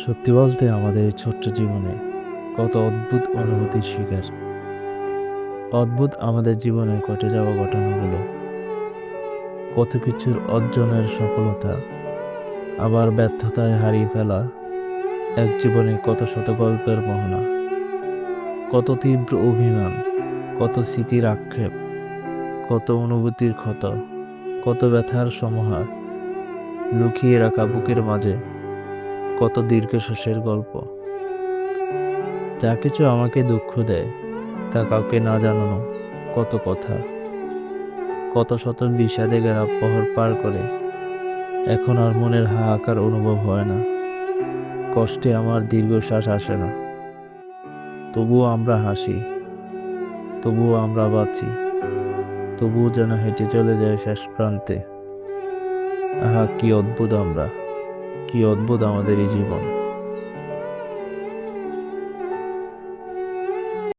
সত্যি বলতে আমাদের এই ছোট্ট জীবনে কত অদ্ভুত অনুভূতির শিকার। অদ্ভুত আমাদের জীবনে ঘটে যাওয়া ঘটনাগুলো, কত কিছুর অর্জনের সফলতা, আবার ব্যর্থতায় হারিয়ে ফেলা এক জীবনে কত শত গল্পের মোহনা, কত তীব্র অভিমান, কত স্মৃতির আক্ষেপ, কত অনুভূতির ক্ষত, কত ব্যথার সমাহার লুকিয়ে রাখা বুকের মাঝে কত দীর্ঘশ্বাসের গল্প। যা কিছু আমাকে দুঃখ দেয়, তা কাউকে না জানানো কত কথা। কত শত বিষাদে গেরা পহর পার করে, এখন আর মনের হাহাকার অনুভব হয় না। কষ্টে আমার দীর্ঘশ্বাস আসে না। তবুও আমরা হাসি, তবুও আমরা বাঁচি, তবুও যেন হেঁটে চলে যায় শেষ প্রান্তে। আহা, কি অদ্ভুত আমরা। কি অদ্ভুত আমাদের এই জীবন।